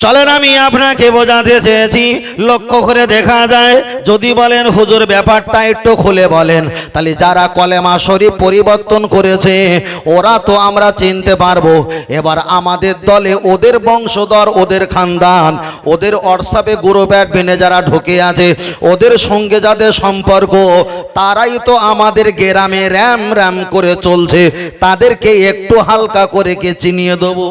চলেন আমি আপনাকে বোঝাতে চেয়েছি, লক্ষ্য করে দেখা যায়, যদি বলেন হুজুর ব্যাপারটা একটু খুলে বলেন, তাহলে যারা কলেমা শরীফ পরিবর্তন করেছে, ওরা তো আমরা চিনতে পারব। এবার আমাদের দলে ওদের বংশধর, ওদের খানদান, ওদের হোয়াটসঅ্যাপে ব্যাট বেনে যারা ঢুকে আছে, ওদের সঙ্গে যাদের সম্পর্ক, তারাই তো আমাদের গ্রামে র্যাম র্যাম করে চলছে। তাদেরকে একটু হালকা করে কে চিনিয়ে দেবো?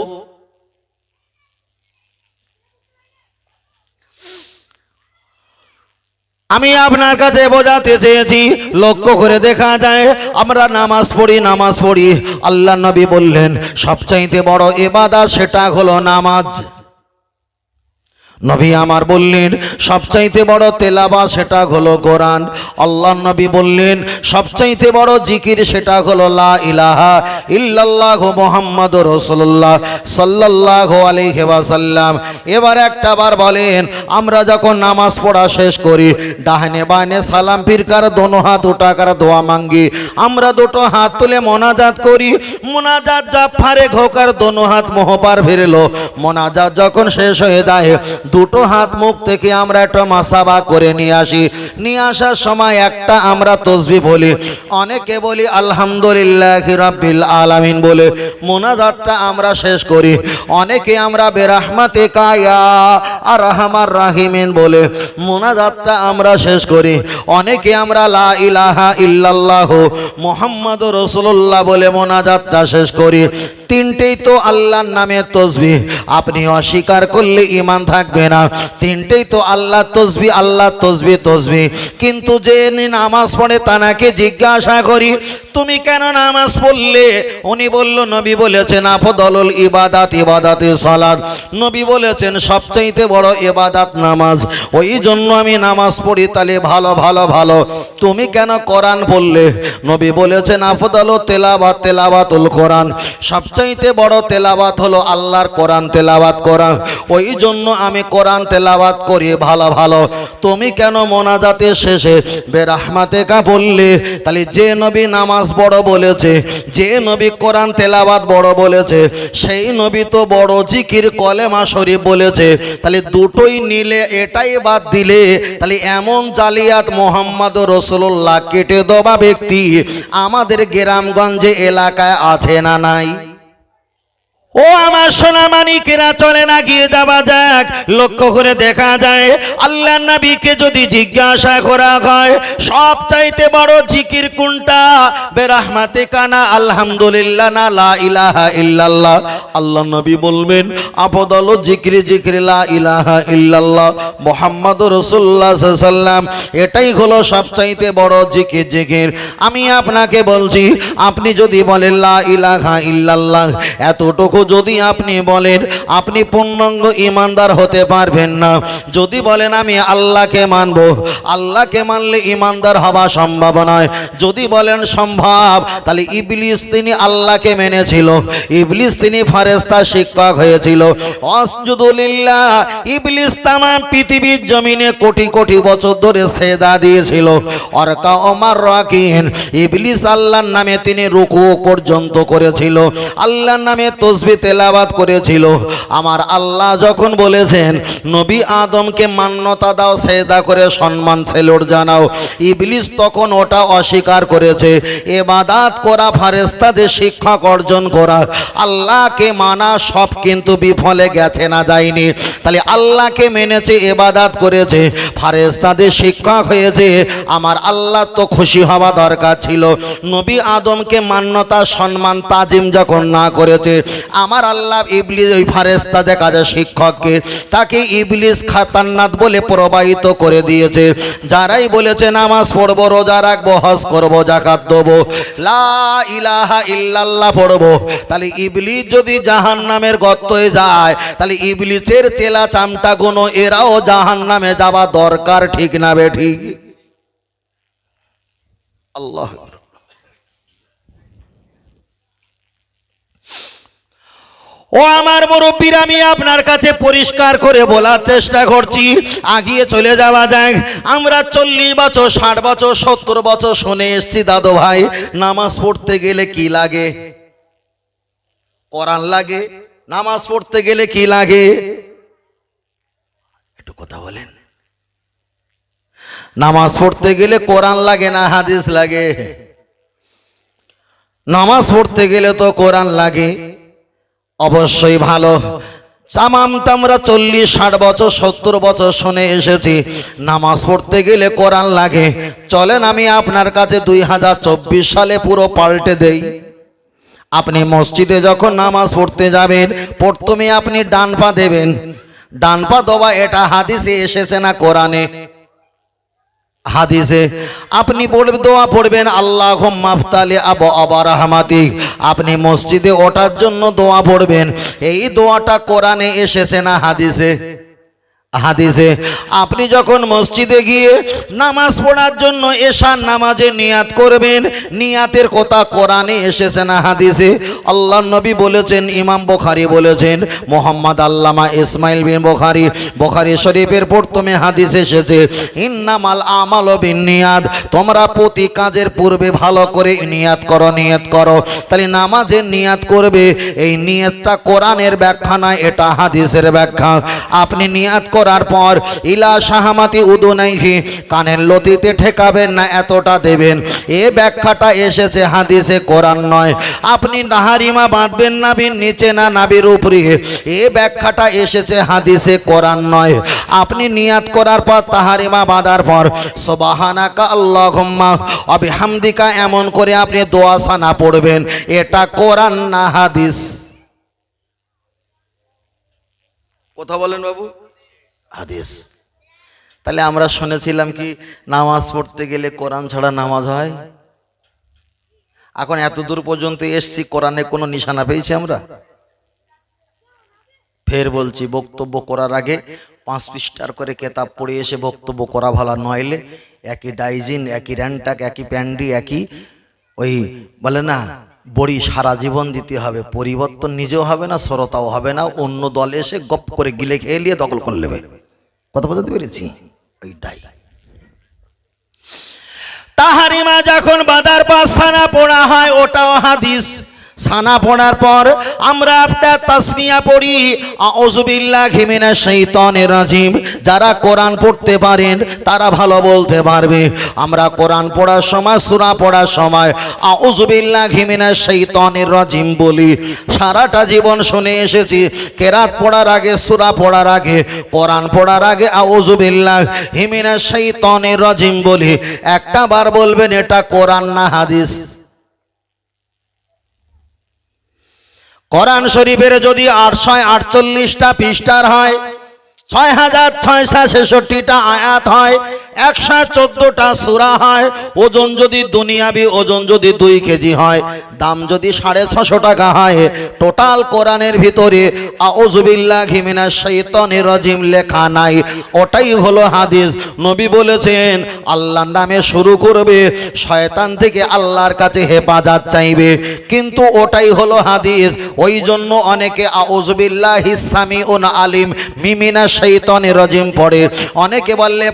আমি আপনার কাছে বোঝাতে চেয়েছি, লক্ষ্য করে দেখা যায়, আমরা নামাজ পড়ি নামাজ পড়ি। আল্লাহ নবী বললেন, সবচাইতে বড় এবাদা সেটা হলো নামাজ। নবী আমার বললেন, সবচাইতে বড় তেলাবা সেটা হলো কোরআন। আল্লাহ নবী বললেন, সবচাইতে বড় জিকির সেটা হলো লা ইলাহা ইল্লাল্লাহু মুহাম্মদ সাল্লাল্লাহু আলাইহি ওয়াসাল্লাম। এবার একটা বার বলেন, আমরা যখন নামাজ পড়া শেষ করি, ডাহনে বানে সালাম ফিরকার, দোনো হাত উঠাকার, দোয়া মাঙ্গি। আমরা দুটো হাত তুলে মোনাজাত করি, মোনাজাত যা ফারে ঘোকার দোনো হাত মোহপার ফিরলো। মোনাজাত যখন শেষ হয়ে যায় দুটো হাত মুখ থেকে আমরা একটা মাসাবা করে নিয়ে আসি। নিয়ে আসার সময় একটা আমরা তসবি বলি। অনেকে বলি, আলহামদুলিল্লাহ রাব্বিল আলামিন বলে। মোনাজাতটা আমরা শেষ করি। অনেকে আমরা বেরাহমাতে কায়া আর রহমার রাহিমিন বলে। মোনাজাতটা আমরা শেষ করি। অনেকে আমরা লা ইলাহা ইল্লাল্লাহ মোহাম্মদ রসুল্লাহ বলে মোনাজাতটা শেষ করি। তিনটেই তো আল্লাহর নামে তসবি। আপনি অস্বীকার করলে ইমান থাকবে না। তিনটেই তো আল্লাহ তসবি আল্লাহ তসবি তসবি। কিন্তু যে নামাজ পড়ে তানাকে জিজ্ঞাসা করি, তুমি কেন নামাজ পড়লে? উনি বলল, নবী বলেছেন, আফদলুল ইবাদাত, ইবাদাতে সালাদ নবী বলেছেন, সবচাইতে বড় ইবাদাত নামাজ। ওই জন্য আমি নামাজ পড়ি, তাহলে ভালো ভালো ভালো। তুমি কেন কোরআন পড়লে? নবী বলেছেন, আফদল তেলাবাত তেলাবাতুল কোরআন। সবচাইতে বড় তেলাবাত হলো আল্লাহর কোরআন তেলাবাত করা। ওই জন্য আমি কোরআন তেলাবাত করি ভালো ভালো। তুমি কেন মোনাজাতের শেষে বেরাহমাতে কা বললে? তাহলে যে নবী নামাজ বড় বলেছে, যে নবী কোরআন তেলাবাত বড় বলেছে, সেই নবী তো বড় জিকির কলেমা শরীফ বলেছে। তাহলে দুটোই নিলে, এটাই বাদ দিলে, তাহলে এমন জালিয়াত মোহাম্মদ রসুল্লাহ কেটে দেওয়া ব্যক্তি আমাদের গ্রামগঞ্জে এলাকায় আছে না নাই? ও আমার সোনা মানিকেরা চলে না গিয়ে যাওয়া যাক। লক্ষ্য করে দেখা যায় আল্লাহ নবীকে যদি জিজ্ঞাসা করা হয় সব চাইতে বড় জিকির কোনটা? বেরাহমাতে কানা, আলহামদুলিল্লাহ না, লা ইলাহা ইল্লাল্লাহ। আল্লাহ নবী বলবেন আপদল জিকিরি জিকিরি, লা ইলাহা ইল্লাল্লাহ। মোহাম্মদ রসুল্লাহ সাল্লাম এটাই হলো সব চাইতে বড় জিকির জিকির। আমি আপনাকে বলছি, আপনি যদি বলেন, লা ইলাহা ইল্লাল্লাহ, এতটুকু যদি আপনি বলেন, আপনি পূর্ণাঙ্গ ইমানদার হতে পারবেন না। যদি বলেন, আমি আল্লাহকে মানব, আল্লাহকে মানলে ইমানদার হওয়া সম্ভব নয়। যদি বলেন, সম্ভব, তাহলে ইবলিস তিনি আল্লাহকে মেনেছিল। ইবলিস তিনি ফারেস্তা শিক্ষক হয়েছিল। অসজুদুলিল্লাহ, ইবলিস তামাম পৃথিবীর জমিনে কোটি কোটি বছর ধরে সেদা দিয়েছিল। অরকা ওমার রাকিন, ইবলিস আল্লাহর নামে তিনি রুকু পর্যন্ত করেছিল। আল্লাহর নামে তসবি তেলাবাত করেছিল। আমার আল্লাহ যখন বলেছেন, নবী আদমকে মান্যতা দাও সেদা করে সম্মান সেলুট জানাও। ইবলিস তখন ওটা অস্বীকার করেছে। এবাদাত করা ফারেস্তাদের শিক্ষক অর্জন করা, আল্লাহকে মানা সব কিন্তু বিফলে গেছে না, যায়নি। তাহলে আল্লাহকে মেনেছে এবাদাত করেছে ফারেস্তাদের শিক্ষক হয়েছে, আমার আল্লাহ তো খুশি হওয়া দরকার ছিল। নবী আদমকে মান্যতা, সম্মান, তাজিম যখন না করেছে আমার আল্লাহ ইবলিস ওই ফারেস্তাদের কাজে শিক্ষককে, তাকে ইবলিস খাতান্নাত বলে প্রবাহিত করে দিয়েছে। যারাই বলেছে, নামাজ পড়ব, রোজা রাখব, হজ করব জাকাত দেবো, লা ইলাহা ইল্লাল্লাহ পড়ব। তাহলে ইবলিস যদি জাহান নামের গর্তয়ে যায়, তাহলে ইবলিসের চেলা চামটা গুনো, এরাও জাহান নামে যাওয়া দরকার, ঠিক না বে ঠিক? আল্লাহ ও আমার মুরব্বীর, আমি আপনার কাছে পরিষ্কার করে বলার চেষ্টা করছি। আগিয়ে চলে যাওয়া যায় আমরা চল্লিশ বছর, ষাট বছর, সত্তর বছর শুনে এসছি, দাদু ভাই, নামাজ পড়তে গেলে কি লাগে? কোরআন লাগে? নামাজ পড়তে গেলে কি লাগে? একটু কথা বলেন। নামাজ পড়তে গেলে কোরআন লাগে না হাদিস লাগে? নামাজ পড়তে গেলে তো কোরআন লাগে। অবশ্যই ভালো। তামাম আমরা চল্লিশ, ষাট বছর, সত্তর বছর শুনে এসেছি। নামাজ পড়তে গেলে কোরআন লাগে। চলেন আমি আপনার কাছে দুই হাজার চব্বিশ সালে পুরো পাল্টে দেই। আপনি মসজিদে যখন নামাজ পড়তে যাবেন, প্রথমে আপনি ডান পা দেবেন। ডান পা দেওয়া এটা হাদিসে এসেছে না কোরআনে? হাদিসে, আপনি পড়বে দোয়া পড়বেন আল্লাহ মাফতালে আব আবার রহমাতি। আপনি মসজিদে ওঠার জন্য দোয়া পড়বেন। এই দোয়াটা কোরআনে এসেছে না হাদিসে? হাদিসে, আপনি যখন মসজিদে গিয়ে নামাজ পড়ার জন্য এশার নামাজে নিয়াত করবেন, নিয়াতের কথা কোরআনে এসেছে না হাদিসে? আল্লাহ নবী বলেছেন, ইমাম বোখারি বলেছেন, মোহাম্মদ আল্লামা ইসমাইল বিন বোখারি বোখারি শরীফের প্রথমে হাদিস এসেছে, ইন্নামাল আমাল বিন নিয়াদ তোমরা প্রতি কাজের পূর্বে ভালো করে নিয়াত করো নিয়াত করো। তাহলে নামাজের নিয়াত করবে, এই নিয়াতটা কোরআনের ব্যাখ্যা নয় এটা হাদিসের ব্যাখ্যা। আপনি নিয়াত করার পর, ইলা শাহামাতি উদুনাইহি, কানের লতিতে ঠেকাবেন না, এতটা দেবেন। এ ব্যাখ্যাটা এসেছে হাদিসে, কোরআন নয়। আপনি নাহারিমা বাঁধবেন নাবির নিচে না নাবির উপরে? এ ব্যাখ্যাটা এসেছে হাদিসে, কোরআন নয়। আপনি নিয়াত করার পর, তাহারিমা বাঁধার পর, সোবাহানাকা আল্লাহুম্মা, অবিহামদিকা এমন করে আপনি দোয়া সানা পড়বেন। এটা কোরআন না হাদিস। কথা বলেন বাবু। হাদিস। তাহলে আমরা শুনেছিলাম কি নামাজ পড়তে গেলে কোরআন ছাড়া নামাজ হয়? এখন এত দূর পর্যন্ত এসছি, কোরআনে কোনো নিশানা পেয়েছি আমরা? ফের বলছি, বক্তব্য করার আগে পাঁচ পৃষ্ঠার করে কেতাব পড়ে এসে বক্তব্য করা ভালো, নইলে একই ডাইজিন, একই র্যান্টাক, একই প্যান্ডি, একই ওই বলে না বড়ি সারা জীবন দিতে হবে, পরিবর্তন নিজেও হবে না, সরতাও হবে না, অন্য দল এসে গপ করে গিলে খেয়ে নিয়ে দখল করে নেবে। কথা বোঝাতে পেরেছি? ওইটাই। তাহারিমা যখন বাদার পাশানা পড়া হয়, ওটাও হাদিস। সানা পড়ার পর আমরা একটা তাসমিয়া পড়ি আউযুবিল্লাহ হিমিনা শাইতানির রাজিম। যারা কোরআন পড়তে পারেন, তারা ভালো বলতে পারবে। আমরা কোরআন পড়ার সময়, সূরা পড়ার সময় আউযুবিল্লাহ হিমিনা শাইতানির রাজিম বলি। সারাটা জীবন শুনে এসেছি, কেরাত পড়ার আগে, সূরা পড়ার আগে, কোরআন পড়ার আগে আউযুবিল্লাহ হিমিনা শাইতানির রাজিম বলি। একটা বার বলবেন, এটা কোরআন না হাদিস? কোরআন শরীফের যদি আটশয় আটচল্লিশটা পৃষ্ঠার হয় ছয় হাজার ছয়শো ছেষট্টিটা আয়াত হয় একশো চোদ্দোটা সুরা হয়, ওজন যদি দুনিয়াবি, ওজন যদি দুই কেজি হয়, দাম যদি সাড়ে ছশো টাকা হয়। টোটাল কোরআনের ভিতরে আউজুবিল্লাহ ঘিমিনা শৈতনের রজিম লেখা নাই, ওটাই হলো হাদিস। নবী বলেছেন, আল্লাহর নামে শুরু করবে, শয়তান থেকে আল্লাহর কাছে হেফাজত চাইবে। কিন্তু ওটাই হলো হাদিস। ওই জন্য অনেকে আউজবিল্লাহ হিসামি উন আলিম মিমিনা শৈতনের রজিম পড়ে। অনেকে বললে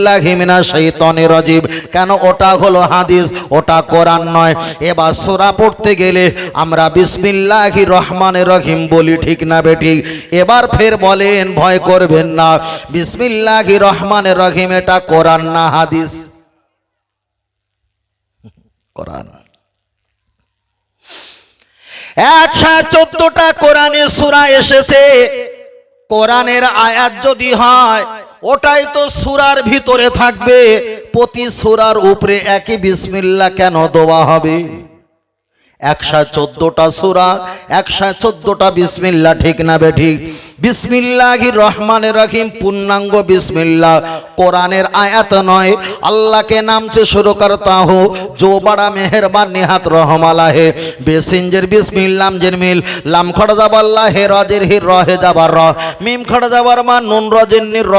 ফাউজবিল্লাহ হিমিনা শৈতনের রজিম। কেন ওটা হলো হাদিস? ওটা কোরআন নয়। এবার সোরা পড়তে গেলে আমরা রহিম বলি, ঠিক না এবার ফের বলেন, ভয় করবেন না। রহিম, এটা কোরআন না হাদিস? কোরআন। চোদ্দটা কোরআনে সুরা এসেছে। কোরআনের আয়াত যদি হয় ওটাই তো সুরার ভিতরে থাকবে। প্রতি সুরার উপরে একই বিসমিল্লা কেন দেওয়া হবে? একশো চোদ্দোটা সুরা, একশো চোদ্দোটা বিসমিল্লা ঠিক না বে ঠিক? বিসমিল্লাহি রহমান রহিম, পূর্ণাঙ্গ বিসমিল্লা কোরআনের আয়াত নয়, আল্লাহকে নামছে শুরু করতা তাহ জো বড়া মেহরবান নিহাত রহমালা হে বেসিঞ্জের বিসমিল্লাম জিরমিল লাম খড় যাবাল্লা হে রজের হি রহে যাবার র। মিম খড় যাবার মা, নুন রজের নি র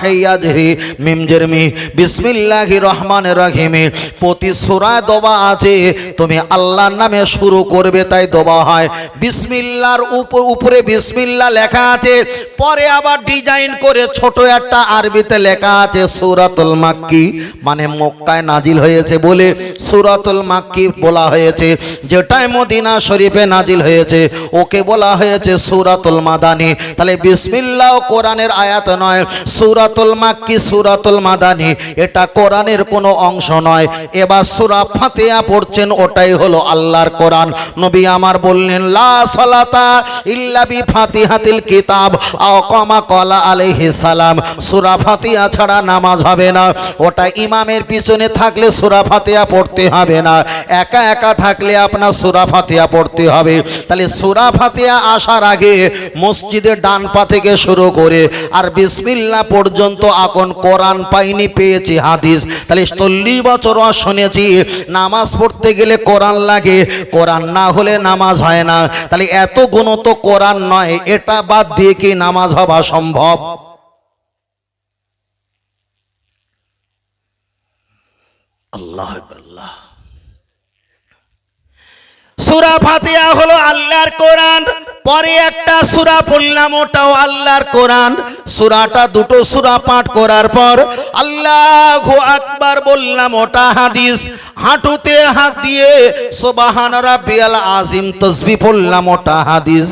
হেয়া ধরি মিম জেরমি বিসমিল্লাহি রহমান রহিমি। প্রতি সুরায় দবা আছে, তুমি আল্লাহ না নামে শুরু করবে, তাই দোবা হয়। বিসমিল্লার উপ- উপরে বিসমিল্লা লেখা আছে, পরে আবার ডিজাইন করে ছোট একটা আরবিতে লেখা আছে, সুরাতুল মাক্কি মানে মক্কায় নাজিল হয়েছে বলে সুরাতুল মাক্কি বলা হয়েছে, যেটাই মদিনা শরীফে নাজিল হয়েছে, ওকে বলা হয়েছে সুরাতুল মাদানি। তাহলে বিসমিল্লাহ কোরআনের আয়াত নয়, সুরাতুল মাক্কি, সুরাতুল মাদানি, এটা কোরআনের কোনো অংশ নয়। এবার সুরা ফাতিহা পড়ছেন, ওটাই হলো আল্লাহর কোরআন। নবী আমার বললেন, লা সালাতা ইল্লা বি ফাতিহাতিল কিতাব, আও কমা কলা আলাইহিস সালাম। সূরা ফাতিহা ছাড়া নামাজ হবে না। ওটা ইমামের পিছনে থাকলে সূরা ফাতিহা পড়তে হবে না। একা একা থাকলে আপনার সূরা ফাতিহা পড়তে হবে। তাহলে সূরা ফাতিহা আসার আগে মসজিদের ডান পা থেকে শুরু করে, আর বিসমিল্লাহ পর্যন্ত এখন কোরআন পাইনি, পেয়েছি হাদিস। তাহলে চল্লিশ বছর শুনেছি নামাজ পড়তে গেলে কোরআন লাগে কোরআন না হলে নামাজ হয় না। তাহলে এত গুণ তো কোরআন নয়, এটা বাদ দিয়ে কি নামাজ হওয়া সম্ভব? আল্লাহ আল্লাহ সুরা ফাতিহা হলো আল্লাহর কোরআন, পরে একটা সুরা পড়লাম ওটাও আল্লাহর কোরআন। সুরাটা দুটো সুরা পাঠ করার পর আল্লাহ আকবার বললাম, ওটা হাদিস। হাঁটুতে হাত দিয়ে সুবহান রাব্বিয়াল আজিম তসবি পড়লাম, ওটা হাদিস।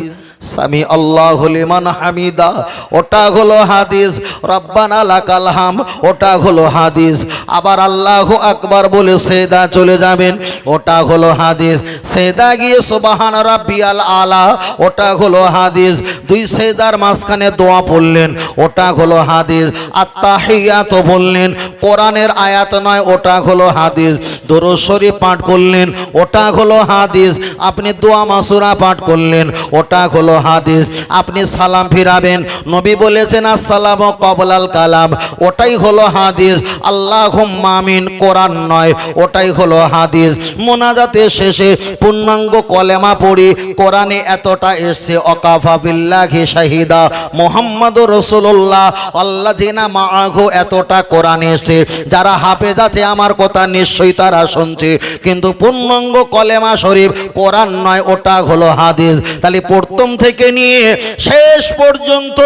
সামি আল্লাহ লিমান হামিদা। ওটা হলো হাদিস। রব্বানা লাকাল হাম। ওটা হলো হাদিস। আবার আল্লাহ আকবার বলে সেদা চলে যাবেন। ওটা হলো হাদিস। সেদা গিয়ে সুবাহান রাব্বিয়াল আলা। ওটা হলো হাদিস। দুই সেদার মাঝখানে দোয়া পড়লেন। ওটা হলো হাদিস। আত্মাহিয়াত বললেন। কোরআনের আয়াত নয়, ওটা হলো হাদিস। দরুদ শরীফ পাঠ করলেন ওটা হলো হাদিস, আপনি দোয়া মাসুরা পাঠ করলেন ওটা হলো হাদিস, আপনি সালাম ফিরাবেন, নবী বলেছেন, আসসালাম ও কবলাল কালাম ওটাই হলো হাদিস আল্লাহ মামিন কোরআন নয়, ওটাই হলো হাদিস। মোনাজাতের শেষে পূর্ণাঙ্গ কলেমা পড়ি, কোরআনে এতটা এসছে অকাফা বিল্লাহি শাহিদা মোহাম্মদ রসুল্লাহ আল্লাহ জিনা মাআহু এতটা কোরআন এসছে, যারা হাফেজ আছে, আমার কথা নিশ্চয়ই তারা শুনছে। কিন্তু পূর্ণাঙ্গ কলেমা শরীফ, কোরআন নয়, ওটা হলো হাদিস। তাহলে প্রথম থেকে নিয়ে শেষ পর্যন্ত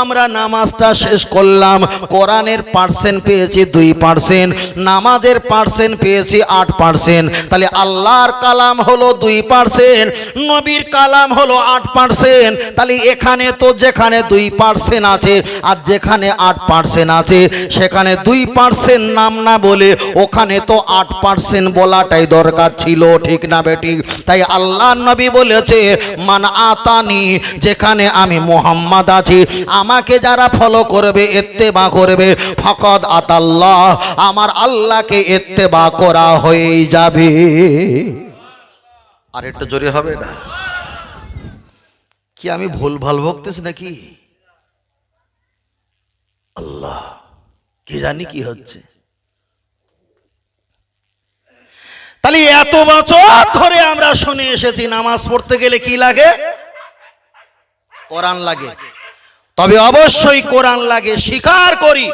আমরা নামাজটা শেষ করলাম। কোরআনের পার্সেন্ট পেয়েছি দুই পার্সেন্ট নামাজের পার্সেন্ট পেয়েছি আট পার্সেন্ট তাহলে আল্লাহর কালাম হলো দুই পার্সেন্ট নবীর কালাম হলো আট পার্সেন্ট তাহলে এখানে তো যেখানে দুই পার্সেন্ট আছে, আর যেখানে আট পার্সেন্ট আছে, সেখানে দুই পার্সেন্ট নাম না বলে ওখানে তো আট পার্সেন্ট বলাটাই দরকার ছিল, ঠিক না বেঠিক তাই আল্লাহ নবী বলেছে, মান আতানি, যেখানে আমি মোহাম্মদ আছি, আমাকে যারা ফলো করবে এত্তেবা করবে, ফকদ আতাল্লাহ, আমার আল্লাহকে এত্তেবা করা হয়ে যাবে। আর একটু জোরে হবে না? কি আমি ভুল ভালো ভক্তেছি নাকি? আল্লাহ, কি জানি কি হচ্ছে? তাহলে এত বছর ধরে আমরা শুনে এসেছি, নামাজ পড়তে গেলে কি লাগে? কোরআন লাগে। তবে অবশ্যই কোরআন লাগে, স্বীকার করি,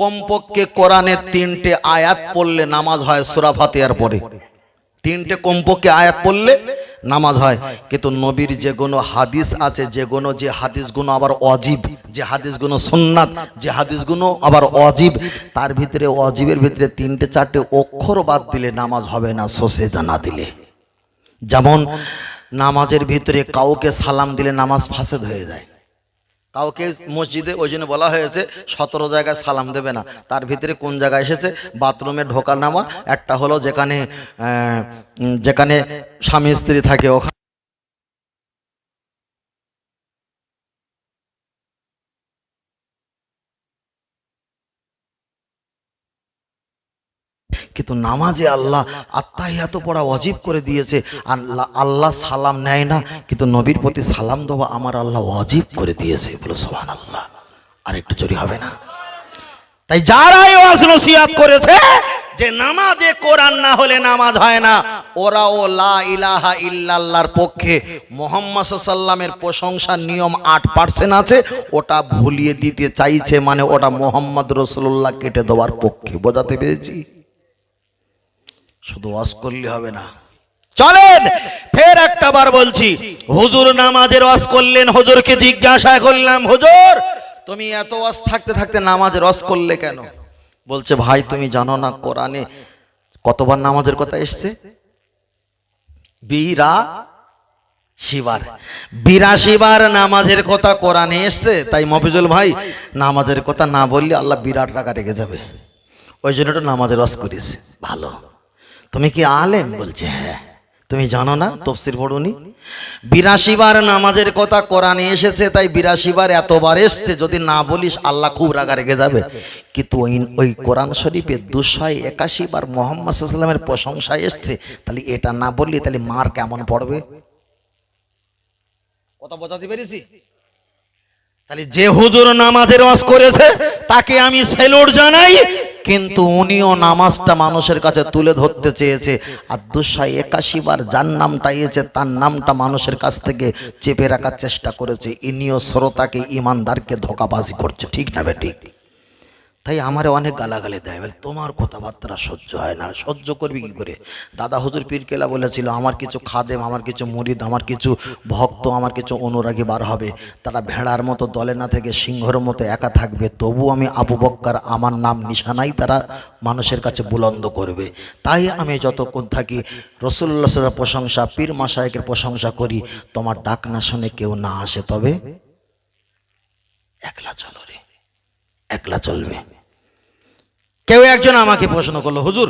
কমপক্ষে কোরআনের তিনটে আয়াত পড়লে নামাজ হয় সুরাফাতে ফাতিহার পরে। তিনটে কমপক্ষে আয়াত পড়লে নামাজ হয়। কিন্তু নবীর যে কোনো হাদিস আছে, যে কোনো যে হাদিসগুলো আবার অজীব, যে হাদিসগুলো সুন্নাত, যে হাদিসগুলো আবার অজীব, তার ভিতরে অজীবের ভিতরে তিনটে চারটে অক্ষর বাদ দিলে নামাজ হবে না সোসেদা না দিলে। যেমন নামাজের ভিতরে কাউকে সালাম দিলে নামাজ ফাসেদ হয়ে যায়। কাউকে মসজিদে ওই জন্য বলা হয়েছে, সতেরো জায়গায় সালাম দেবে না। তার ভিতরে কোন জায়গায় এসেছে? বাথরুমে ঢোকার নামা। একটা হলো যেখানে যেখানে স্বামী স্ত্রী থাকে, ওখানে কিন্তু নামাজে আল্লাহ আত্মাহিয়াত পড়া অজীব করে দিয়েছে। আল্লাহ আল্লাহ সালাম নেয় না, কিন্তু নবীর প্রতি সালাম দেওয়া আমার আল্লাহ অজীব করে দিয়েছে। বলে সোহান আল্লাহ আর একটু চুরি হবে না? তাই যারাই ওয়াজ নসিহাত করেছে, যে নামাজে কোরআন না হলে নামাজ হয় না, ওরাও লা ইলাহা ইল্লাল্লাহর পক্ষে মোহাম্মদ সাল্লামের প্রশংসার নিয়ম আট পার্সেন্ট আছে, ওটা ভুলিয়ে দিতে চাইছে মানে ওটা মোহাম্মদ রসুল্লাহ কেটে দেওয়ার পক্ষে। বোঝাতে পেরেছি? শুধু ওয়াজ করলে হবে না। চলেন, ফের একটা বার বলছি, হুজুর নামাজের ওয়াজ করলেন, হুজুরকে জিজ্ঞাসা করলাম, হুজুর, তুমি এত ওয়াজ থাকতে থাকতে নামাজ রস করলে কেন? বলছে, ভাই, তুমি জানো না, কোরআনে কতবার নামাজের কথা এসছে? বিরা শিবার। বিরাশি বার নামাজের কথা কোরআনে এসছে, তাই মফিজুল ভাই নামাজের কথা না বললে আল্লাহ বিরাট টাকা রেখে যাবে। ওই জন্য নামাজের রস করিস ভালো। তুমি কি আলেম? বলছে হ্যাঁ। তুমি জানো না? তফসির পড়ুনি? বিরাশি বার নামাজের কথা কোরআনে এসেছে, তাই বিরাশি বার এতবার এসছে, যদি না বলিস আল্লাহ খুব রাগা রেগে যাবে। কিন্তু ওই ওই কোরআন শরীফে দুশো একাশি বার মোহাম্মদ সাল্লামের প্রশংসা এসছে, তাহলে এটা না বললি তাহলে মার কেমন পড়বে? কথা বোঝাতে পেরেছি? তাহলে যে হুজুর নামাজের ওয়াজ করেছে, তাকে আমি সেলুট জানাই কিন্তু উনিও নামাজটা মানুষের কাছে তুলে ধরতে চেয়েছে। আর দুশো একাশি বার যার নামটা এসেছে, তার নামটা মানুষের কাছ থেকে চেপে রাখার চেষ্টা করেছে। ইনিও শ্রোতাকে, ইমানদারকে ধোকাবাজি করছে। ঠিক না বে ঠিক? তাই আমারে অনেক গালাগালি দেয়। বলে, তোমার কথাবার্তা সহ্য হয় না। সহ্য করবি কি করে? দাদা হুজুর পীরকেলা বলেছিল, আমার কিছু খাদেম, আমার কিছু মুরিদ, আমার কিছু ভক্ত, আমার কিছু অনুরাগী বার হবে। তারা ভেড়ার মতো দলে না থেকে সিংহর মতো একা থাকবে। তবু আমি আবু বক্কার, আমার নাম নিশানাই তারা মানুষের কাছে বুলন্দ করবে। তাই আমি যতক্ষণ থাকি সাল্লাল্লাহু আলাইহি প্রশংসা, পীর মাসায়কের প্রশংসা করি, তোমার ডাক না শুনে কেউ না আসে। তবে একলা চলো রে, একলা চলবে। কেউ একজন আমাকে প্রশ্ন করল, হুজুর,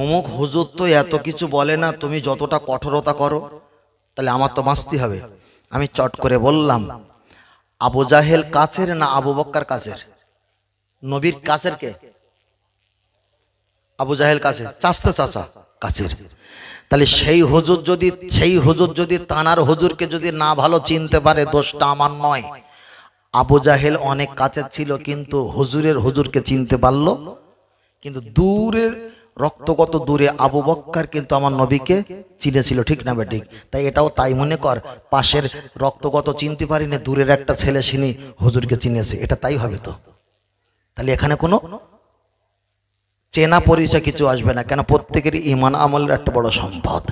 অমুক হুজুর তো এত কিছু বলে না, তুমি যতটা কঠোরতা করো, তাহলে আমার তো বাঁচতে হবে। আমি চট করে বললাম, আবু জাহেল কাছের না আবু বক্কার কাছের? নবীর কাছের কে? আবু জাহেল কাছে চাস্তে চাচা কাছের। তাহলে সেই হুজুর যদি, সেই হুজুর যদি তানার হুজুরকে যদি না ভালো চিনতে পারে, দোষটা আমার নয়। আবু জাহেল অনেক কাছের ছিল, কিন্তু হুজুরের হুজুরকে চিনতে পারল কিন্তু দূরে, রক্তগত দূরে আবু বক্কার কিন্তু আমার নবীকে চিনেছিল, ঠিক না বেঠিক তাই এটাও তাই মনে কর, পাশের রক্তগত চিনতে পারি না দূরের একটা ছেলে সিনি হুজুরকে চিনেছে, এটা তাই হবে তো? তাহলে এখানে কোনো চেনা পরিচয় কিছু আসবে না, কেন প্রত্যেকেরই ইমান আমলের একটা বড় সম্পদ।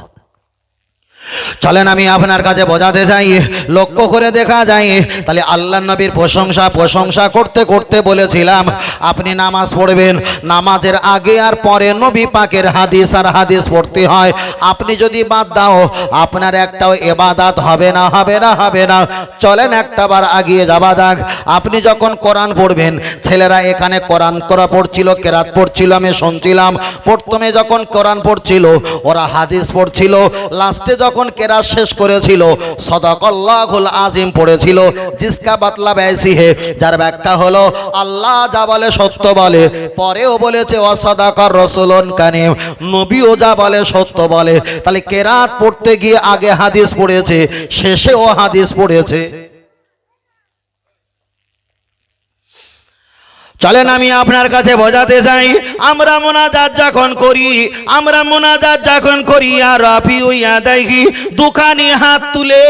চলেন আমি আপনার কাছে বোঝাতে চাই, লক্ষ্য করে দেখা যায়, তাহলে আল্লাহ নবীর প্রশংসা প্রশংসা করতে করতে বলেছিলাম, আপনি নামাজ পড়বেন, নামাজের আগে আর পরে নবী পাকের হাদিস আর হাদিস পড়তে হয়। আপনি যদি বাদ দাও, আপনার একটাও এবাদাত হবে না হবে না হবে না। চলেন একটা বার আগিয়ে যাবা যাক। আপনি যখন কোরআন পড়বেন, ছেলেরা এখানে কোরআন করা পড়ছিল, কেরাত পড়ছিল, আমি শুনছিলাম। প্রথমে যখন কোরআন পড়ছিল, ওরা হাদিস পড়ছিল, লাস্টে যখন কেরাত শেষ করেছিল, সদাকল্লাহুল আজিম পড়েছিল, জিসকা বাতলা ব্যয়সি হে যার ব্যাখ্যা হলো, আল্লাহ যা বলে সত্য বলে, পরেও বলেছে, অসাদাকর রসুলন কানিম নবীও যা বলে সত্য বলে। তাহলে কেরাত পড়তে গিয়ে আগে হাদিস পড়েছে, শেষেও হাদিস পড়েছে। চলেন আমি আপনার কাছে বোঝাতে চাই, আমরা মোনাজাত যখন করি, আমরা মোনাজাত যখন করি, আর রাফি উইয়া দেখি, দুখানি হাত তুলে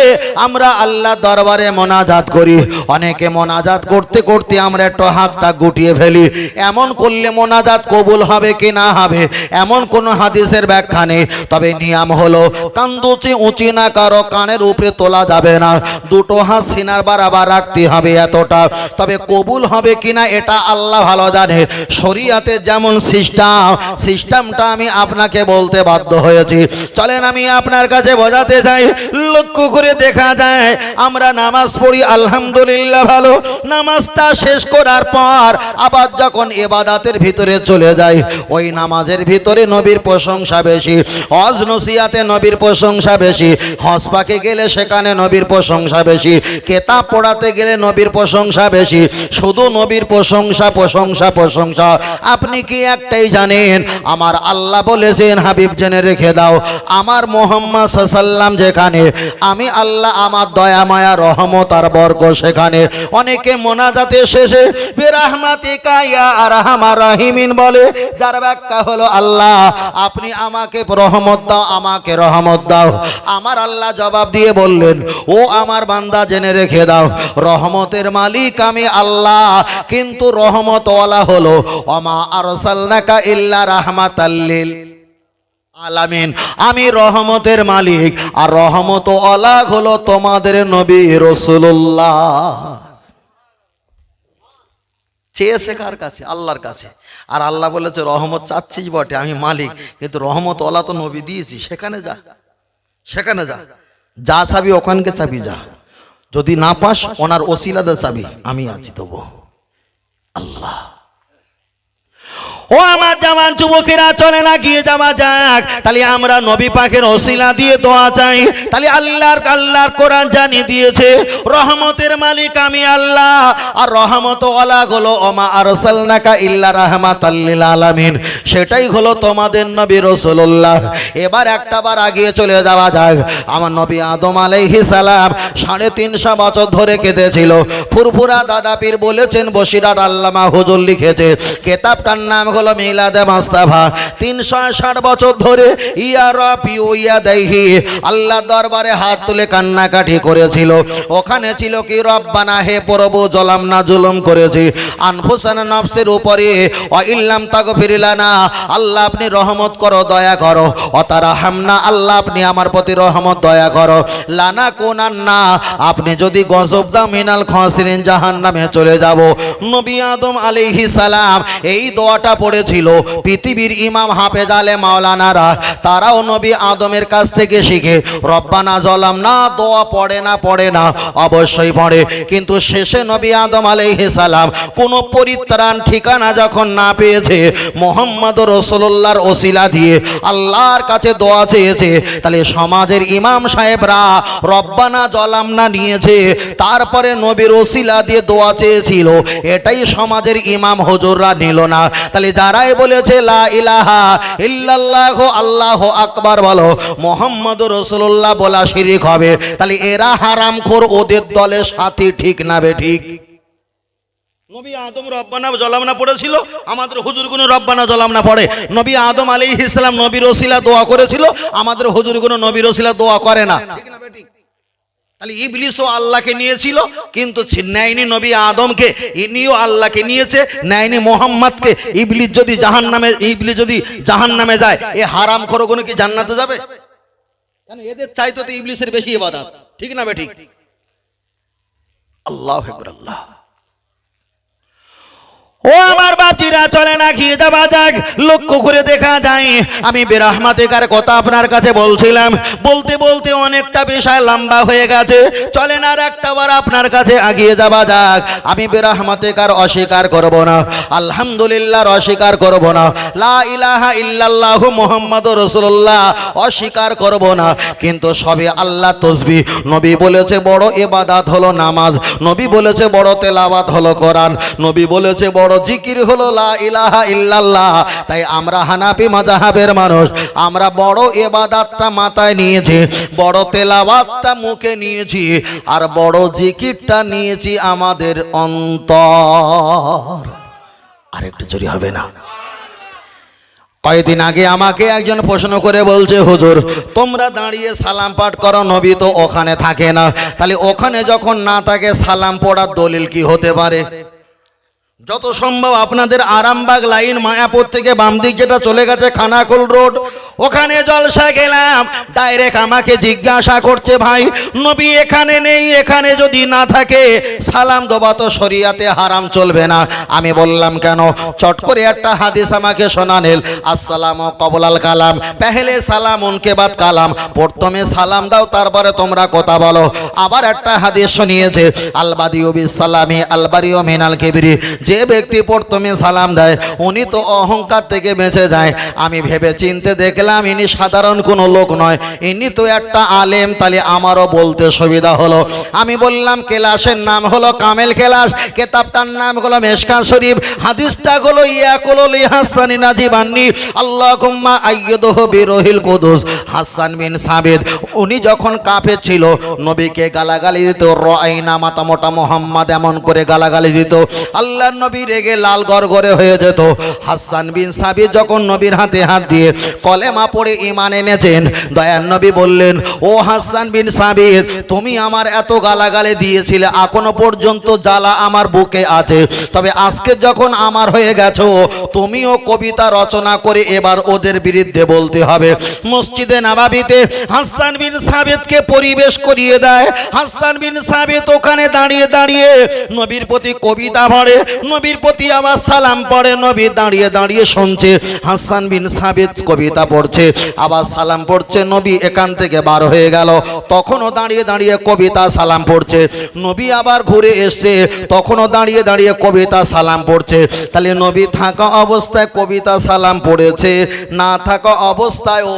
আমরা আল্লাহ দরবারে মোনাজাত করি। অনেকে মোনাজাত করতে করতে আমরা একটা হাতটা গুটিয়ে ফেলি। এমন করলে মোনাজাত কবুল হবে কি না হবে? এমন কোন হাদিসের ব্যাখ্যা নেই। তবে নিয়ম হলো কান্দুচি উঁচি না কারও কানের উপরে তোলা যাবে না। দুটো হাত সিনার বারাবার রাখতে হবে এতটা। তবে কবুল হবে কিনা এটা আল্লাহ ভালো জানে। শরিয়াতে যেমন সিস্টেম, সিস্টেমটা আমি আপনাকে বলতে বাধ্য হয়েছি। চলেন আমি আপনার কাছে বোঝাতে চাই, লক্ষ্য করে দেখা যায়, আমরা নামাজ পড়ি, আলহামদুলিল্লাহ ভালো। নামাজটা শেষ করার পর আবার যখন এবাদাতের ভিতরে চলে যাই, ওই নামাজের ভিতরে নবীর প্রশংসা বেশি, হজ নসিয়াতে নবীর প্রশংসা বেশি, হজ পাকে গেলে সেখানে নবীর প্রশংসা বেশি, কেতাব পড়াতে গেলে নবীর প্রশংসা বেশি, শুধু নবীর প্রশংসা প্রশংসা প্রশংসা। আপনি কি একটাই জানেন? আমার আল্লাহ বলেছেন, হাবিব জেনে রেখে দাও, আমার মোহাম্মদ সাল্লাম যেখানে, আমি আল্লাহ আমার দয়া, মায়া, রহমত আর বর্গ সেখানে। অনেকে মোনাজাতে শেষে বলে, যার ব্যাখ্যা হলো, আল্লাহ, আপনি আমাকে রহমত দাও, আমাকে রহমত দাও। আমার আল্লাহ জবাব দিয়ে বললেন, ও আমার বান্দা, জেনে রেখে দাও, রহমতের মালিক আমি আল্লাহ, কিন্তু রহমতওয়ালা হলো অমা আরসালনাকা ইল্লা রাহমাতাল্লিল আলামিন। আমি রহমতের মালিক, আর রহমত অলাগ হলো তোমাদের নবী রসুল্লাহ চেয়েছে কার কাছে? আল্লাহর কাছে। আর আল্লাহ বলেছে, রহমত চাচ্ছিস বটে, আমি মালিক, কিন্তু রহমত ওলা তো নবী দিয়েছি, সেখানে যা সেখানে যা। যা চাবি ওখানকে চাবি যা। যদি না পাস, ওনার ওসিলাদে চাবি, আমি আছি তবু। আল্লাহ। ও আমার জামান যুবকেরা, চলে না, গিয়ে যাওয়া যাক। তাহলে আমরা নবী পাকের ওসিলা দিয়ে দোয়া চাই। তাহলে আল্লাহর আল্লাহর কোরআন জানিয়ে দিয়েছে, রহমতের মালিক আমি আল্লাহ। আর রহমত ওয়ালা হলো, ওমা আরসালনাকা ইল্লা রাহমাতাল লিল আলামিন। সেটাই হলো তোমাদের নবী রসুল্লাহ এবার একটা বার আগিয়ে চলে যাওয়া যাক। আমার নবী আদম আলাইহিস সালাম সাড়ে তিনশো বছর ধরে কেঁদেছিল। ফুরফুরা দাদা পীর বলেছেন বসিরাট আল্লামা হুজুর লিখেছে, কেতাবটার নাম হলো মিলাদে মাস্তাফা, তিনশো ষাট বছর ধরে ইয়া ও ইয়া দেহি, আল্লাহ দরবারে হাত তুলে কান্নাকাটি করেছিল। ওখানে ছিল কি, রব্বানা হে প্রভু, জলাম না করেছি। আনফুসানা নফসের উপরে আল্লাহ আপনি রহমত করো, দয়া করো। ও তারা হামনা আল্লাহ আপনি আমার প্রতি রহমত, দয়া করো। লানা কোনান্না আপনি যদি গজব দাও মিনাল খসরিন জাহান নামে চলে যাব। নবী আদম আলাইহি সালাম, এই দোয়াটা পড়েছিল। পৃথিবীর ইমাম হাফেজ আলে মাওলানারা, তারাও নবী আদমের কাছ থেকে শিখে, রব্বানা জলাম না দোয়া পড়ে না পড়ে না, অবশ্যই পড়ে। কিন্তু শেষে নবী আদম আলাইহি সালাম কোনো পরিত্রাণ ঠিকানা যখন না পেয়েছে, মোহাম্মদ রসুল্লাহর ওসিলা দিয়ে আল্লাহর কাছে দোয়া চেয়েছে, তাহলে সমাজের ইমাম সাহেবরা রব্বানা জলাম না নিয়েছে, তারপরে নবীর ওসিলা দিয়ে দোয়া চেয়েছিল, এটাই সমাজের ইমাম হজুররা নিল না। তাহলে যারাই বলেছে লা ইলাহা ইল্লাল্লাহ আল্লাহ আকবার বলো। মোহাম্মদ রসুল্লাহ বলা শিরিক হবে। তাহলে এরা হারাম খোর ওদের দলে সাথী ঠিক না বে ঠিক? নবী আদম রব্বানা জলামনা পড়েছিল আমাদের হুজুর কোনো রব্বানা জলামনা পড়ে। নবী আদম আলী ইসলাম নবীর দোয়া করেছিল আমাদের হুজুর কোনো নবীর ওসিলা দোয়া করে না। তাহলে ইবলিসও আল্লাহকে নিয়েছিল, কিন্তু নেয়নি নবী আদমকে, ইনিও আল্লাহকে নিয়েছে নেয়নি মোহাম্মদকে। ইবলিস যদি জাহান নামে ইবলিস যদি জাহান নামে যায়, এ হারাম খরগুনো কি জান্নাতে যাবে? কেন এদের চাইতে তো ইবলিসের বেশি ইবাদত। ঠিক না বে ঠিক? আল্লাহ আল্লাহ। ও আমার বাতিরা, চলে না গিয়ে যাওয়া যাক। লক্ষ্য করে দেখা যায়, আমি বেরহমাতিকার কথা আপনার কাছে বলছিলাম। বলতে বলতে অনেকটা বিষয় লম্বা হয়ে গেছে। চলেন আর একটা বার আপনার কাছে আগিয়ে যাওয়া যাক। আমি বেরহমাতিকার অস্বীকার করব না। আলহামদুলিল্লাহর অস্বীকার করব না। লা ইলাহা ইল্লাল্লাহু মুহাম্মাদুর রাসূলুল্লাহ, অস্বীকার করব না। কিন্তু সবে আল্লাহ তসবি, নবী বলেছে বড় ইবাদত হলো নামাজ, নবী বলেছে বড় তেলাওয়াত হলো কোরআন, নবী বলেছে বড় জিকির হলো লা ইলাহা ইল্লাল্লাহ। তাই আমরা হানাফি মাযহাবের মানুষ, আমরা বড় ইবাদতটা মাথায় নিয়েছি, বড় তেলাওয়াতটা মুখে নিয়েছি, আর বড় জিকিরটা নিয়েছি আমাদের অন্তর। আরেকটু জোরে হবে না? কয়েকদিন আগে আমাকে একজন প্রশ্ন করে বলছে, হুজুর, তোমরা দাঁড়িয়ে সালাম পাঠ করো, নবী তো ওখানে থাকে না। তাহলে ওখানে যখন না থাকে, সালাম পড়ার দলিল কি হতে পারে? যত সম্ভব আপনাদের আরামবাগ লাইন মায়াপুর থেকে বাম দিক যেটা চলে গেছে খানাকুল রোড ওখানে জলসা গেলাম ডাইরেক্ট আমাকে জিজ্ঞাসা করছে, ভাই, নবী এখানে নেই, এখানে যদি না থাকে, সালাম দেওয়া তো শরিয়াতে হারাম চলবে না। আমি বললাম, কেন? চট করে একটা হাদিস আমাকে শোনানেল আসসালাম কবলাল কালাম। পেহলে সালাম, উনকে বাদ কালাম। প্রথমে সালাম দাও, তারপরে তোমরা কথা বলো। আবার একটা হাদিস শুনিয়েছে আলবাদিও বিসালামি আলবারিও মিনাল কেবিরি। যে ব্যক্তি প্রথমে সালাম দেয়, উনি তো অহংকার থেকে বেঁচে যায়। আমি ভেবে চিনতে দেখলাম ইনি সাধারণ কোনো লোক নয়, ইনি তো একটা আলেম, তাহলে আমারও বলতে সুবিধা হলো। আমি বললাম, কেলাসের নাম হলো কামেল কেলাস, কেতাবটার নাম হলো মেশকান শরীফ, হাদিসটা হলো ইয়াকুল হাসানি নাজিবান্নি আল্লাহ কুম্মা আইয়দহ বিরহিল কুদুস। হাসান বিন সাবিদ উনি যখন কাফে ছিল, নবীকে গালাগালি দিত রাইনা মাতা মোটা মোহাম্মদ, এমন করে গালাগালি দিত। আল্লাহ নবী রেগে লাল গড়গড়ে হয়ে যেত। হাসান বিন সাবিদ যখন নবীর হাতে হাত দিয়ে কলেমা কলেমা পড়ে ইমান এনেছেন। দয়ান নবী বললেন, ও হাসান বিন সাবির তুমি আমার এত গালাগালে দিয়েছিলে, এখনও পর্যন্ত জ্বালা আমার বুকে আছে। তবে আজকে যখন আমার হয়ে গেছো, তুমিও কবিতা রচনা করে এবার ওদের বিরুদ্ধে বলতে হবে। মসজিদে নাবাবিতে হাসান বিন সাবেদকে পরিবেশ করিয়ে দেয়। হাসান বিন সাবেদ ওখানে দাঁড়িয়ে দাঁড়িয়ে নবীর প্রতি কবিতা পড়ে, নবীর প্রতি আবার সালাম পড়ে, নবী দাঁড়িয়ে দাঁড়িয়ে শুনছে। হাসান বিন সাবেদ কবিতা পড়ছে। আবার সালাম পড়ছে, নবী এখান থেকে বার হয়ে গেল। তখনও দাঁড়িয়ে দাঁড়িয়ে কবিতা সালাম পড়ছে। নবী আবার ঘুরে এসছে, তখনও দাঁড়িয়ে দাঁড়িয়ে কবিতা সালাম পড়ছে। তাহলে নবী থাকা অবস্থায় কবিতা সালাম পড়েছে, না থাকা অবস্থায় ও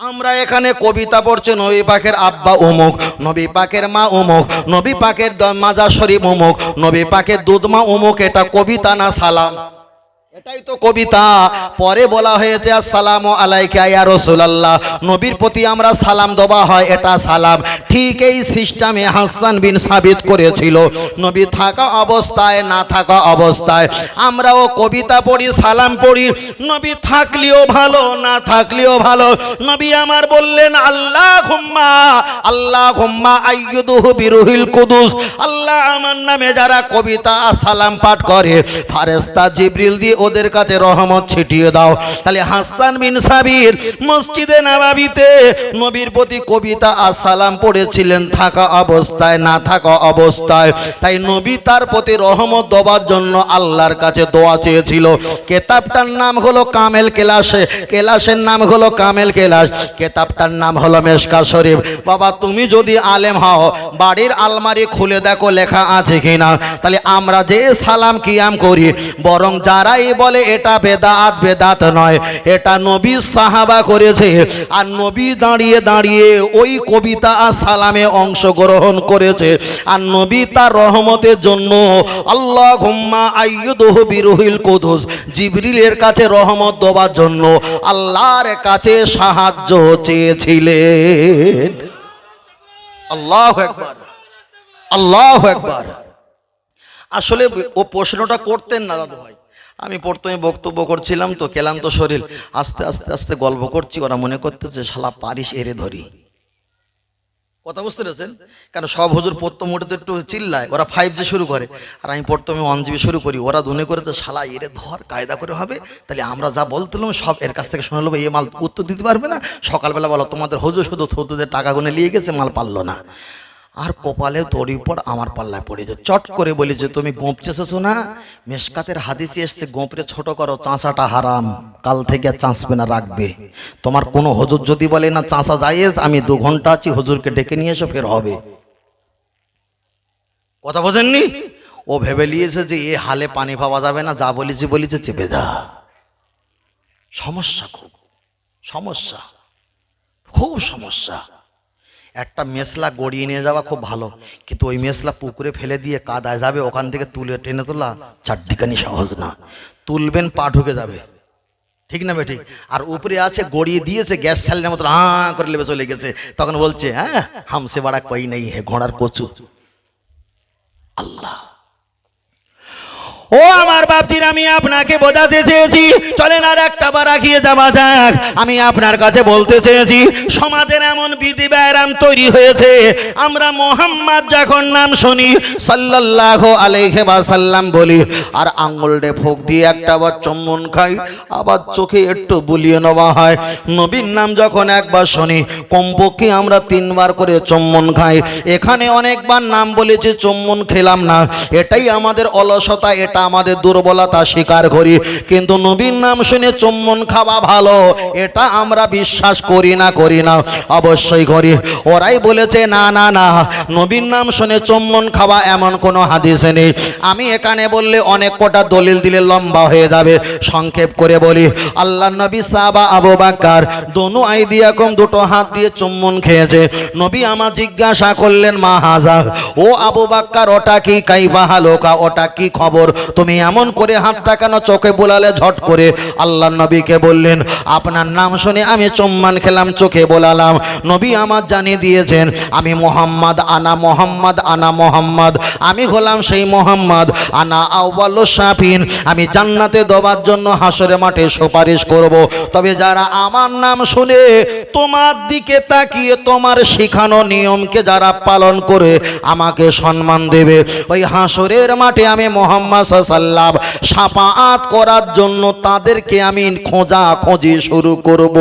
আমরা এখানে কবিতা পড়ছে, নবী পাকের আব্বা অমুক নবী পাকের মা অমুক নবী পাকের মাজা শরীফ অমুক নবী পাকের দুধমা অমুক এটা কবিতা না সালাম? কবিতা। পরে বলা হয়েছে, আসসালামু আলাইকা ইয়া রাসূলুল্লাহ। নবীর প্রতি আমরা সালাম দেওয়া হয়, এটা সালাম। ঠিক এই সিস্টেমে হাসান বিন সাবিত করেছিল। নবী থাকা অবস্থায়, না থাকা অবস্থায়। আমরাও কবিতা পড়ি, সালাম পড়ি। নবী থাকলেও ভালো, না থাকলেও ভালো। নবী আমার বললেন আল্লাহ ঘুম্মা আল্লাহ ঘুম্মা আইয়ুদুহু বিরুহিল কুদুস। আল্লাহ আমার নামে যারা কবিতা সালাম পাঠ করে ফারেস্তা জিব্রিল দিয়ে ওদের কাছে রহমত ছিটিয়ে দাও। তাহলে হাসান বিন সাবির মসজিদে নাবাবিতে নবীর প্রতি কবিতা আর সালাম পড়েছিলেন, থাকা অবস্থায়, না থাকা অবস্থায়। তাই নবী তার প্রতি রহমত দেওয়ার জন্য আল্লাহর কাছে দোয়া চেয়েছিল। কেতাবটার নাম হলো কামেল কেলাসে। কেলাসের নাম হলো কামেল কেলাস। কেতাবটার নাম হলো মেশকা শরীফ। বাবা, তুমি যদি আলেম হও, বাড়ির আলমারি খুলে দেখো লেখা আছে কিনা। তাহলে আমরা যে সালাম কিয়াম করি, বরং যারাই বলে, এটা বেদাত বেদাত নয়। এটা নবী সাহাবা করেছে। আর নবী দাঁড়িয়ে দাঁড়িয়ে ওই কবিতা আর সালামে অংশগ্রহণ করেছে। আর নবী তার রহমতের জন্য আল্লাহ ঘুম্মা আইয়ুদহ বিরহিল কুদুস। জিবরিলের কাছে রহমত দেওয়ার জন্য আল্লাহর কাছে সাহায্য চেয়েছিলেন। আল্লাহ একবার আল্লাহ একবার আসলে ও প্রশ্নটা করতেন না দাদু ভাই আমি প্রথমে বক্তব্য করছিলাম তো ক্লান্ত শরীর। আস্তে আস্তে আস্তে গল্প করছি, ওরা মনে করতেছে, শালা পারিস এরে ধরি। কথা বুঝতে পেরেছেন? কেন সব হুজুর প্রথম উঠে একটু চিল্লায়, ওরা ফাইভ জি শুরু করে। আর আমি প্রথমে ওয়ান জিবি শুরু করি, ওরা দুনে করে তো শালা এরে ধর, কায়দা করে হবে। তাহলে আমরা যা বলতেলাম, সব এর কাছ থেকে শুনে নেব এ মাল উত্তর দিতে পারবে না? সকালবেলা বলো, তোমাদের হুজুর শুধু থুতুদের টাকা গুনে নিয়ে গেছে, মাল পারল না। আর কপালে তড়ি পর আমার পাল্লায় পড়ে যায়। চট করে বলি যে, তুমি গোপ চেষেছো না মেসকাতের হাদিসে এসছে, গোপরে ছোট করো চাঁচাটা হারাম। কাল থেকে চাঁচবে না, রাখবে। তোমার কোনো হজুর যদি বলে, না, চাঁচা যাইয়েস আমি দু ঘণ্টা আছি, হজুরকে ডেকে নিয়ে এসো, ফের হবে। কথা বোঝেননি? ও ভেবে নিয়েছে যে, এ হালে পানি পাওয়া যাবে না, যা বলেছি, বলেছে, চেপে যা। সমস্যা খুব সমস্যা খুব সমস্যা। একটা মেসলা গড়িয়ে নিয়ে যাওয়া খুব ভালো। কিন্তু ওই মেসলা পুকুরে ফেলে দিয়ে কাদায় যাবে, ওখান থেকে তুলে টেনে তোলা চারটিখানি সহজ না। তুলবেন, পা ঢুকে যাবে। ঠিক না বেঠিক আর উপরে আছে, গড়িয়ে দিয়েছে, গ্যাস স্যালের মতো হাঁ করে লেবে চলে গেছে। তখন বলছে হ্যাঁ হামসে বাড়া কই নেই হে ঘোড়ার কচু? আল্লাহ। ও আমার বাপজির, আমি আপনাকে বোঝাতে চেয়েছি। চলেন আর একটা বার রাখিয়ে যাওয়া যাক। আমি আপনার কাছে বলতে চেয়েছি, সমাজের এমন বিধি ব্যায়াম তৈরি হয়েছে। আমরা মোহাম্মদ যখন নাম শুনি, সাল্লাল্লাহু আলাইহি ওয়াসাল্লাম বলি, আর আঙ্গুলটে ফোক দিয়ে একটা আবার চম্বন খাই, আবার চোখে একটু বুলিয়ে নেওয়া হয়। নবীর নাম যখন একবার শুনি, কমপক্ষে আমরা তিনবার করে চম্বন খাই। এখানে অনেকবার নাম বলেছে, চম্বন খেলাম না। এটাই আমাদের অলসতা, এটা আমাদের দুর্বলতা স্বীকার করি। কিন্তু নবীর নাম শুনে চুম্বন খাওয়া ভালো, এটা আমরা বিশ্বাস করি না করি না। অবশ্যই করি। ওরাই বলেছে, না না না, নবীর নাম শুনে চুম্বন খাওয়া এমন কোনো হাদিসে নেই। আমি এখানে বললে অনেক কটা দলিল দিলে লম্বা হয়ে যাবে। সংক্ষেপ করে বলি আল্লাহ নবী সাহাবা আবু বাক্কার দনু আই দিয়া কম দুটো হাত দিয়ে চুম্বন খেয়েছে। নবী আমার জিজ্ঞাসা করলেন, মা হাজার? ও আবু বাক্কার, ওটা কি কাইবা হালোকা? ওটা কি খবর? তুমি এমন করে হাতটা কেন চোখে বোলালে ঝট করে? আল্লাহ নবীকে বললেন, আপনার নাম শুনে আমি চম্মান খেলাম, চোখে বোলালাম। নবী আমার জানিয়ে দিয়েছেন, আমি মোহাম্মদ, আনা মোহাম্মদ আনা মোহাম্মদ। আমি হলাম সেই মোহাম্মদ, আনা আউ্বাল সাফিন আমি জান্নাতে দেওয়ার জন্য হাসরে মাঠে সুপারিশ করব। তবে যারা আমার নাম শুনে তোমার দিকে তাকিয়ে তোমার শিখানো নিয়মকে যারা পালন করে আমাকে সম্মান দেবে, ওই হাসরের মাঠে আমি মোহাম্মদ সাল্লাম সাপাত করার জন্য তাদেরকে আমি খোঁজা খোঁজি শুরু করব।